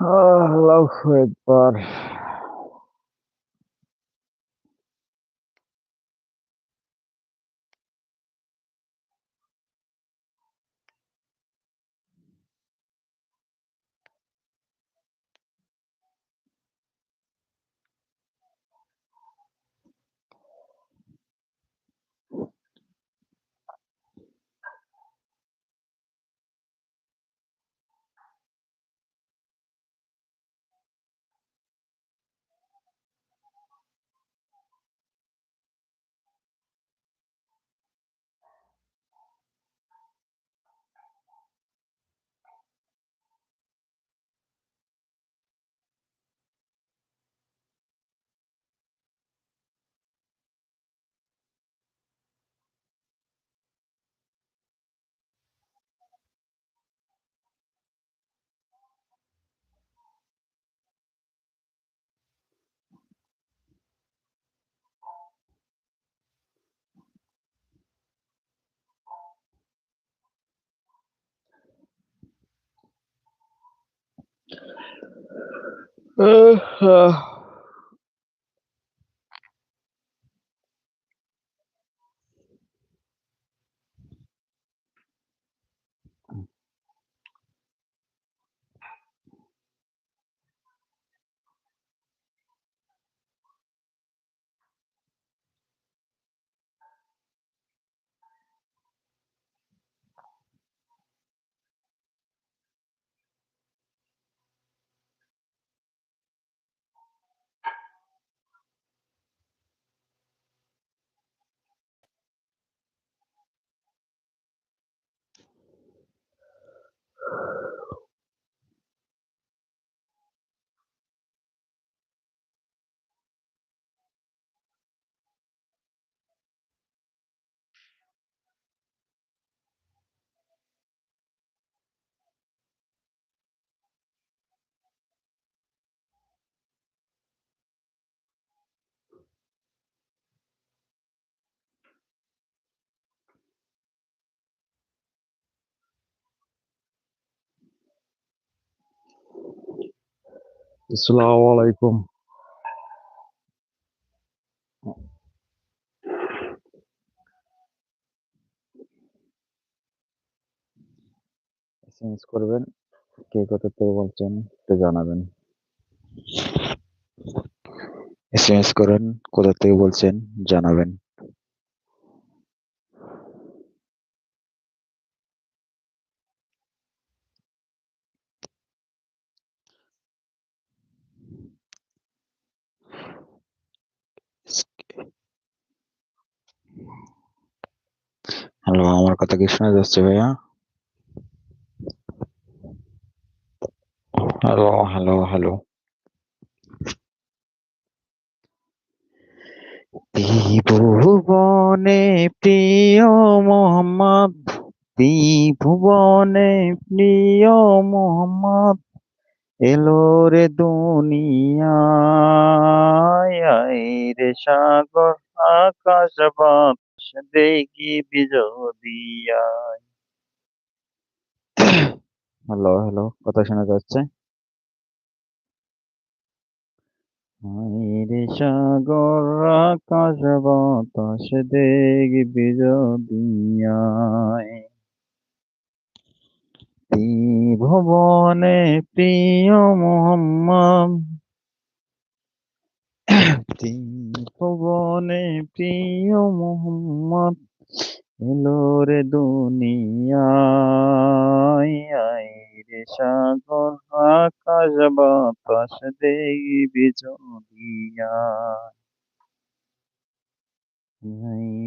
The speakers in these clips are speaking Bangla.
Oh, love it, but Uh, uh. আসসালামু আলাইকুম। এসএমএস করবেন। কে কোথা থেকে বলছেন একটু জানাবেন। এসএমএস করেন, কোথা থেকে বলছেন জানাবেন। হ্যালো, আমার কথা কি শোনা যাচ্ছে ভাইয়া? Hello, hello, hello. ত্রিভুবনে প্রিয় মোহাম্মদ ত্রিভুবনে প্রিয় মোহাম্মদ এলো রে দুনিয়া রে সাগর আকাশ বাতাস আয়। হ্যালো, হ্যালো, কথা শোনা যাচ্ছে? সাগর আকাশ বাতাস প্রিয় মোহাম্মদ ত্রিভুবনে প্রিয় মোহাম্মদ, এলো রে দুনিয়ায় রে সাগর, আকাশ, বাতাস দেখবি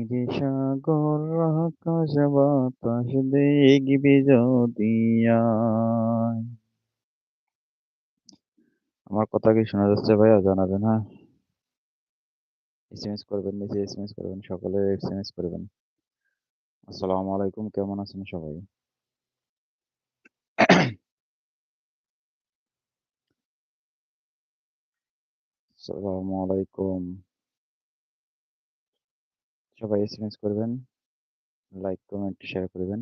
রে সাগর, আকাশ, বাতাস আমার কথা কি শোনা যাচ্ছে ভাইয়া? জানাবেন হ্যাঁ? এসএমএস করবেন নিচে এসএমএস করবেন, সকলে এসএমএস করবেন। আসসালামু আলাইকুম, কেমন আছেন সবাই? আসসালামু আলাইকুম। সবাই এসএমএস করবেন, লাইক, কমেন্ট শেয়ার করবেন।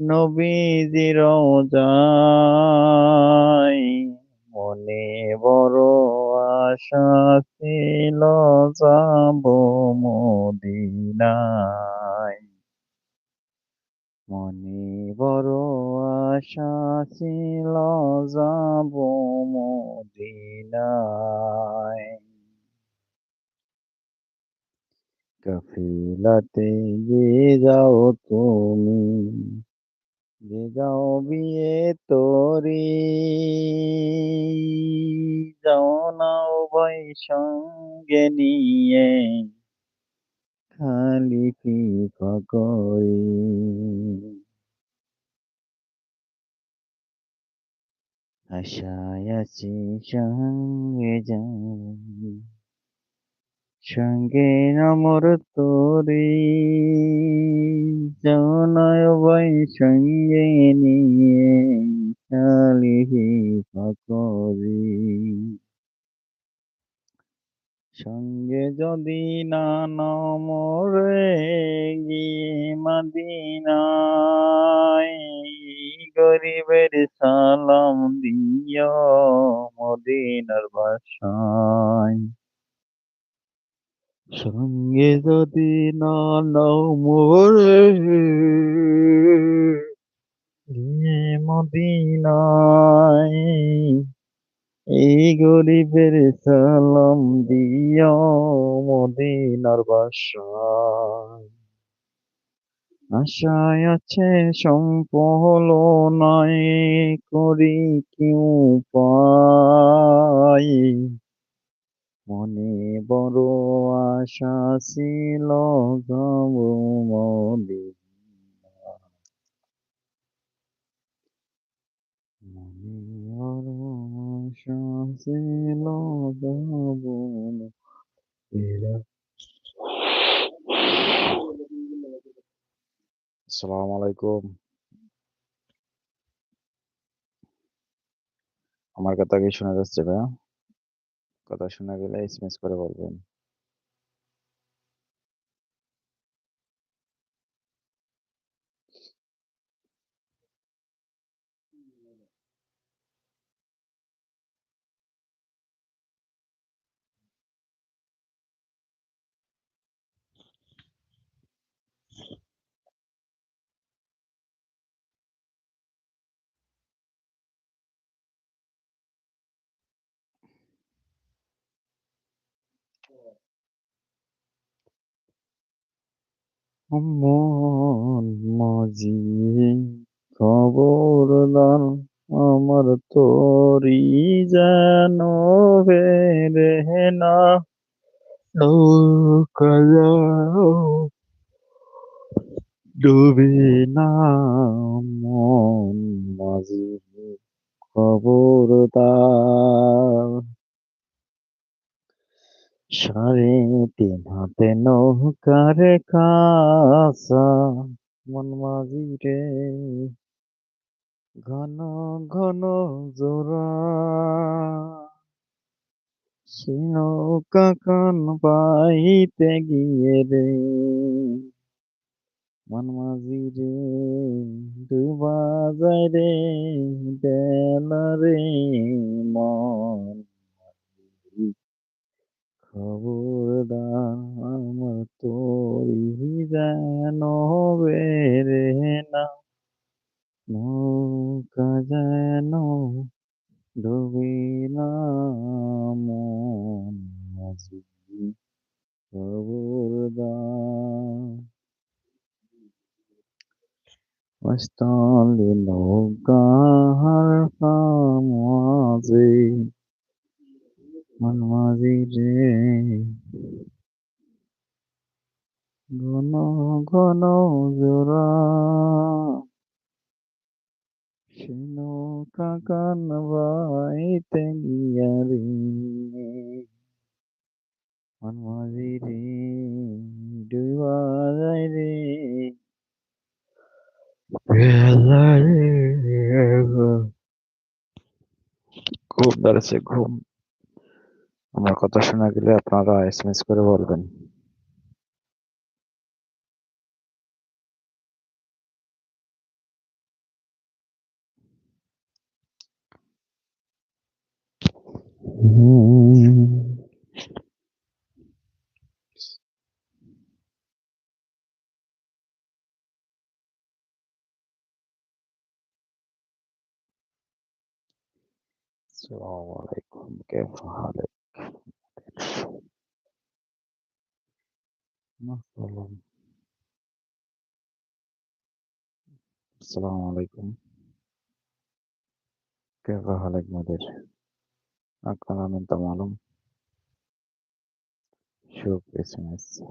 নবীজির যায় মনে বড় আশা ছিল, যাব মদিনায়। মনে বড় আশা ছিল, যাব মদিনায়। কাফিলাতে যাও তুমি যাও বিয়ে তোরি, যাও না উভয় সঙ্গে নিয়ে। খালি কি করি আশায় আছি সঙ্গে যাও সঙ্গে নমর তোরে, জনয় বই সঙ্গে নিয়ে চালিহি করি সঙ্গে যদি না নমরে, গিয়ে মদিনায় গরিবের সালাম দিও মদিনার বাসায়। সঙ্গে যদি না নাও মোরে। মদিনায় এই গরিবের সালাম দিও মদিনার বাসায়। আশায় আছে সম্পল নাই, করি কি উপায়? মনে বড় আশা ছিল মনে বড় আলাইকুম। আমার কথা কি শোনা যাচ্ছে ভাইয়া? কথা শোনা গেলে এসএমএস করে বলবেন। মন মাঝি খবর দান আমার তোরি যেন বেরে না। নৌকা ডুবে না মন মাঝি খবর দান। সাড়ে তিন হাতে নৌকার কাসা, মন মাঝি রে। ঘন ঘন জোড়া নৌকা কান পাইতে গিয়ে রে। মন মাঝি রে, ডুবা যায় রে বেলা রে মন। খবরদার আমার তোরি যেন বেরে না। নৌকা যেন ডুবি না, মন খবরদার মস্তালে নৌকার মাঝে মন মাঝি রে ঘন ঘন জোড়া। কাকান বাইতে গিয়া রে। মন রে। ঘুম ধরেছে ঘুম। আমার কথা শোনা গেলে আপনারা এসএমএস করে বলবেন السلام عليكم كيف حالك؟ مثلا السلام عليكم كيف حالك مدير؟ أكرم أنت معلوم شوف اس ام اس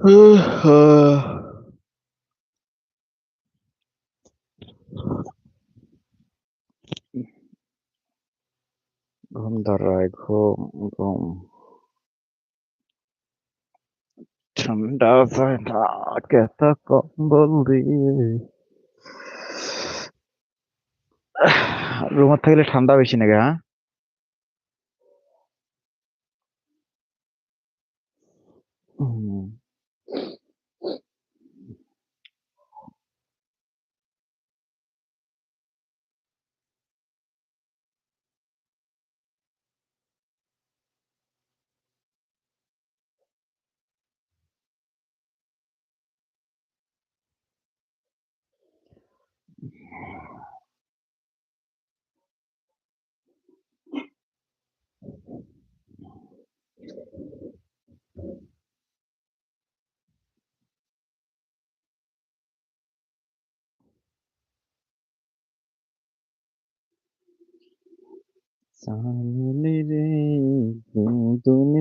ঘুম ধর রায় ঘুম ঘুম ঠান্ডা যায় না কেতা কম্বল দিয়ে রুমার থাকলে ঠান্ডা বেশি নাকি হ্যাঁ চাঁদনি রে দুদুনি রে